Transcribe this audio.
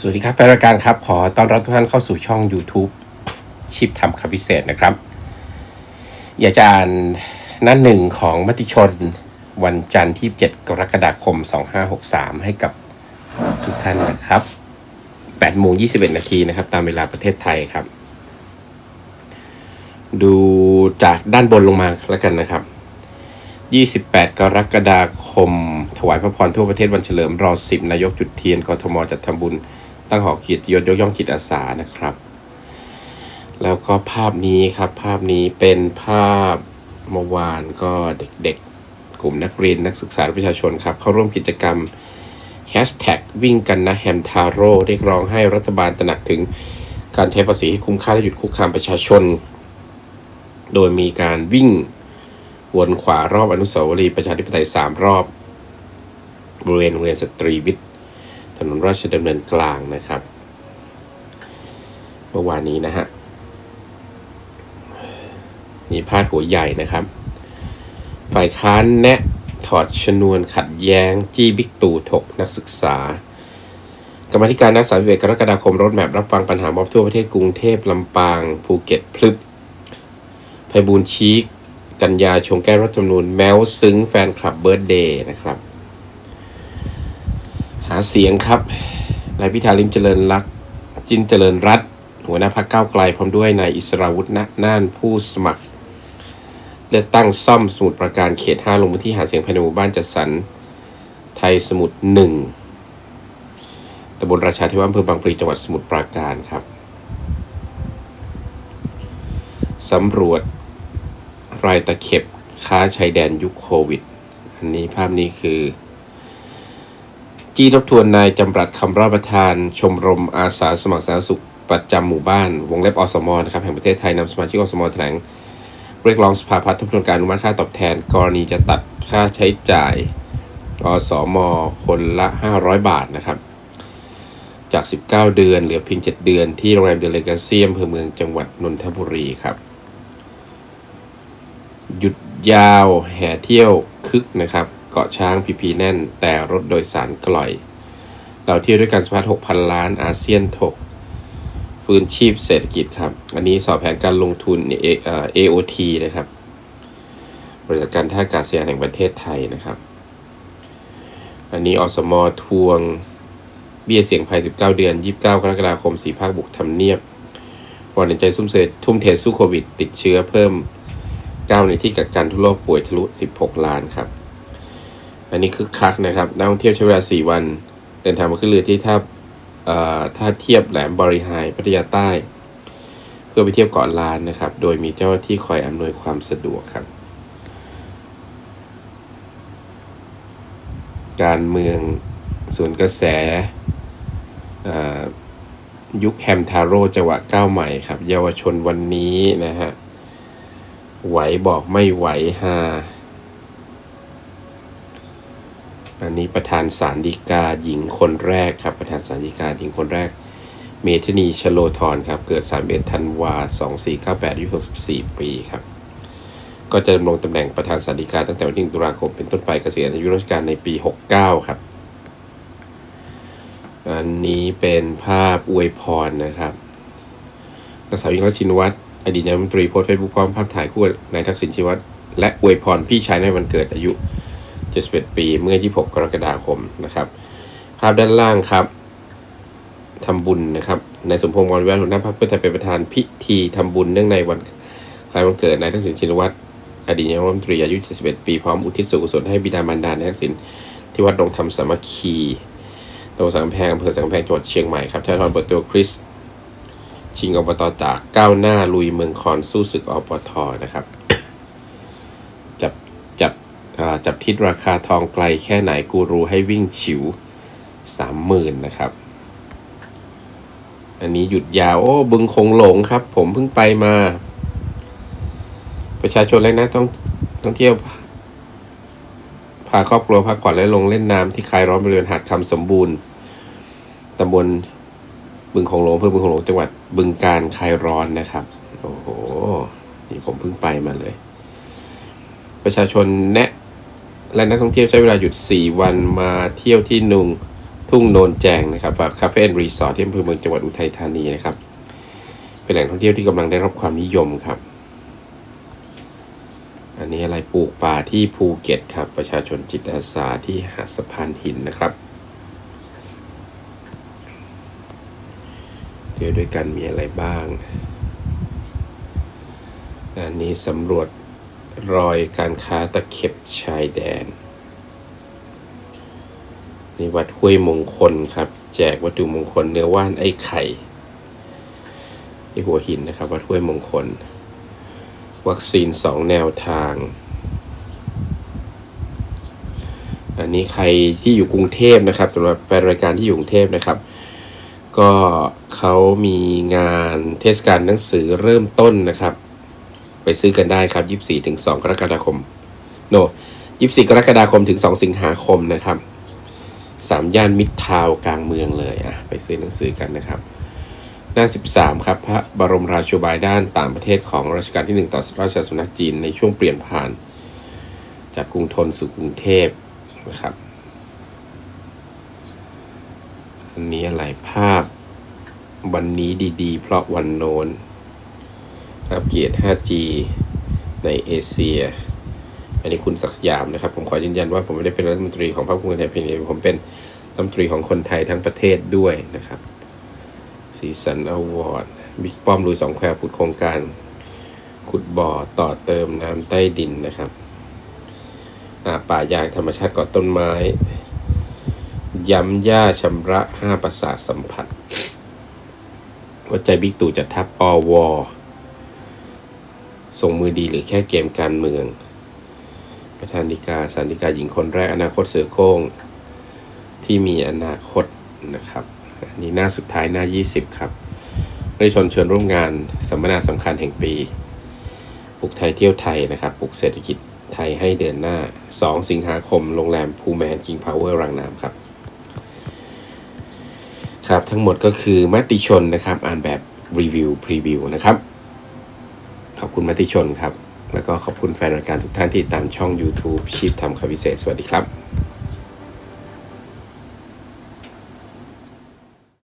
สวัสดีครับแฟนรายการครับ ขอต้อนรับทุกท่านเข้าสู่ช่อง YouTube ชิปทำคำพิเศษนะครับอยากจะอ่านหน้าหนึ่งของมติชนวันจันทร์ที่ 7 กรกฎาคม 2563 ให้กับทุกท่านนะครับ8โมง21 นาทีนะครับ ตามเวลาประเทศไทยครับ ดูจากด้านบนลงมาแล้วกันนะครับ28 กรกฎาคม ถวายพระพรทั่วประเทศวันเฉลิมรอ10 นายกจุดเทียนกทมจัดทำบุญ ตั้งหอเกียรติยศยกย่องจิตอาสานะครับ แล้วก็ภาพนี้ครับภาพนี้เป็นภาพเมื่อวานก็เด็กๆ กลุ่มนักเรียนนักศึกษาประชาชนครับ เข้าร่วมกิจกรรม Hashtag วิ่งกันนะแฮมทาโร่เรียกร้องให้รัฐบาลตระหนักถึงการใช้ภาษีให้คุ้มค่าและหยุดคุกคามประชาชน โดยมีการวิ่งวนขวารอบอนุสาวรีย์ประชาธิปไตยสามรอบ บริเวณโรงเรียนสตรีวิทย์ ถนนราชดำเนินกลางนะครับ เมื่อวานนี้นะฮะมีพาดหัวใหญ่นะครับ ฝ่ายค้านแนะถอดชนวนขัดแย้ง จี้บิ๊กตู่ถกนักศึกษากรรมธิการนัด31กรกฎาคมรถแมพรับฟังปัญหามอบทั่วประเทศกรุงเทพลำปาง ภูเก็ตพลึบไพบูลชีกกันยาชงแก้รัฐธรรมนูญแมวซึ้งแฟนคลับเบิร์ดเดย์นะครับ เสียงครับนายพิธาลิมเจริญรักจินเจริญรัตหัวหน้าพรรคก้าวไกลพร้อมด้วยนายอิสราวุฒิณน่านผู้สมัคร เลือกตั้งซ่อมสมุทรปราการเขต 5 ลงพื้นที่หาเสียงภายในหมู่บ้านจัดสรรไทยสมุทรหนึ่งตำบลราชาธิวาสอำเภอบางพลีจังหวัดสมุทรปราการครับสำรวจรายตะเข็บค้าชายแดนยุคโควิด อันนี้ภาพนี้คือ จี้ทบทวนนายจำรัดคำรับประทาน ชมรมอาสาสมัครสาธารณสุขประจำหมู่บ้าน วงเล็บอสมนะครับแห่งประเทศไทยนำสมาชิกอสมแถลงเรียกร้องสภาพัฒน์ทบทวนการอนุมัติค่าตอบแทน กรณีจะตัดค่าใช้จ่ายอสมคนละ 500 บาทนะครับ จาก 19 เดือนเหลือเพียง 7 เดือนที่โรงแรมเดลเกาเซียมอำเภอเมืองจังหวัดนนทบุรีครับ หยุดยาวแห่เที่ยวคึกนะครับ เกาะช้างพีพีแน่น แต่รถโดยสารกล่อย เราเที่ยวด้วยกันสะพัด6,000ล้านอาเซียนถกฟื้นชีพเศรษฐกิจครับ อันนี้สอบแผนการลงทุนเอเอ่อ AOT นะครับ บริษัทการท่าอากาศยานแห่งประเทศไทยนะครับ อันนี้อสมทวงเบี้ยเสี่ยงภัย 19 เดือน 29 กรกฎาคม 4 ภาคบุกทำเนียบวันเห็นใจซุ่มเสดทุ่มเทสู้โควิด ติดเชื้อเพิ่ม 9 ในที่กักกันทั่วโลกป่วยทะลุ 16 ล้านครับ อันนี้คือคักนะครับนักท่องเที่ยวใช้เวลา 4 วัน เดินทางมาขึ้นเรือที่ท่าท่าเทียบแหลมบริหายพัทยาใต้ เพื่อไปเที่ยวเกาะล้านนะครับ โดยมีเจ้าหน้าที่คอยอำนวยความสะดวกครับ การเมืองส่วนกระแสยุคแฮมทาโร่จังหวะก้าวใหม่ครับ เยาวชนวันนี้นะฮะไหวบอกไม่ไหวฮา อันนี้ประธานสารดีกาหญิงคนแรกครับ ประธานสารดีกาหญิงคนแรก เมธนีชโลธรครับ เกิด31ธันวา2498อายุ64 ปีครับ ก็จะดำรงตำแหน่งประธานสารดีกาตั้งแต่วันที่1ตุลาคมเป็นต้นไปเกษียณอายุราชการในปี 69 ครับ อันนี้เป็นภาพอวยพรนะครับนางสาวยิ่งรักชินวัตรอดีตนายกรัฐมนตรีโพสต์เฟซบุ๊กพร้อมภาพถ่ายคู่นายทักษิณชินวัตรและอวยพรพี่ชายในวันเกิดอายุ 71 ปี เมื่อ 26 กรกฎาคมนะครับ ภาพด้านล่างครับทำบุญนะครับนายสมพงษ์วรวิวัฒน์หัวหน้าพรรคเพื่อไทยเป็นประธานพิธีทำบุญเนื่องในวันคล้ายวันเกิดนายทักษิณชินวัตรอดีตนายกรัฐมนตรีอายุ 71 ปี พร้อมอุทิศส่วนกุศลให้บิดามารดานายทักษิณที่วัดดงธรรมสามัคคีตำบลสังแพงอำเภอสังแพงจังหวัดเชียงใหม่ครับททรเปิดตัวคริสชิงอบตตากก้าวหน้าลุยเมืองคอนสู้ศึกอบตนะครับ จับทิศราคาทองไกลแค่ไหนกูรูให้วิ่งฉิวสามหมื่นนะครับ อันนี้หยุดยาว โอ้ บึงคงหลงครับ ผมเพิ่งไปมา ประชาชนและนักท่องท่องเที่ยว พาครอบครัวพักผ่อนและลงเล่นน้ำที่คลายร้อนบริเวณหาดคำสมบูรณ์ตำบลบึงคงหลงอำเภอบึงคงหลงจังหวัดบึงการคลายร้อนนะครับ โอ้โห นี่ผมเพิ่งไปมาเลยประชาชนแนะ และนักท่องเที่ยวใช้เวลาหยุด 4 วันมาเที่ยวที่นุงทุ่งโนนแจงนะครับฝากคาเฟ่รีสอร์ทที่อำเภอเมืองจังหวัดอุทัยธานีนะครับ เป็นแหล่งท่องเที่ยวที่กำลังได้รับความนิยมครับ อันนี้อะไรปลูกป่าที่ภูเก็ตครับ ประชาชนจิตอาสาที่หาดสะพานหินนะครับเที่ยวด้วยกันมีอะไรบ้าง อันนี้สำรวจ รอยการค้าตะเข็บชายแดนนี่วัดห้วยมงคลครับ แจกวัตถุมงคลเนื้อว่านไอ้ไข่ที่หัวหินนะครับ วัดห้วยมงคล วัคซีนสองแนวทาง อันนี้ใครที่อยู่กรุงเทพนะครับสำหรับแฟนรายการที่อยู่กรุงเทพนะครับ ก็เขามีงานเทศกาลหนังสือเริ่มต้นนะครับ ไปซื้อกันได้ครับ 24ถึง2กรกฎาคม โน 24 กรกฎาคมถึง 2 สิงหาคมนะครับสามย่านมิตรทาวกลางเมืองเลยอะไปซื้อหนังสือกันนะครับ หน้า 13 ครับ พระบรมราชบายด้านต่างประเทศของรัชกาลที่ 1 ต่อราชสำนักจีนในช่วงเปลี่ยนผ่าน จากกรุงธนสู่กรุงเทพนะครับอันนี้อะไรภาพวันนี้ดีๆ เพราะวันโน้น อัปเกรด 5G ในเอเชีย อันนี้คุณศักดิ์ยามนะครับ ผมขอยืนยันว่าผมไม่ได้เป็นรัฐมนตรีของพรรคภูมิใจไทยเพียงผมเป็นรัฐมนตรีของคนไทยทั้งประเทศด้วยนะครับสีสันอวอร์ดบิ๊กป้อมลุยสองแควผุดโครงการขุดบ่อต่อเติมน้ำใต้ดินนะครับอ่าป่ายางธรรมชาติกาะต้นไม้ ย้ำย่าชำระห้าประสาทสัมผัสหัวใจบิ๊กตู่จะทับอวอ ส่งมือดีหรือแค่เกมการเมือง ประธานดิกาสันติกาหญิงคนแรกอนาคตเสือโครงที่มีอนาคตนะครับอันนี้หน้าสุดท้ายหน้า 20 ครับได้ชนเชิญร่วมงานสัมมนาสำคัญแห่งปีปลุกไทยเที่ยวไทยนะครับปลุกเศรษฐกิจไทยให้เดินหน้า 2 สิงหาคม โรงแรมภูแมนกิงพาวเวอร์รังน้ำครับ ครับ ทั้งหมดก็คือมติชนนะครับ อ่านแบบรีวิว พรีวิวนะครับ ขอบคุณมติชนครับ แล้วก็ขอบคุณแฟนรายการทุกท่านที่ตามช่อง YouTube ชีพทำคำพิเศษ สวัสดีครับ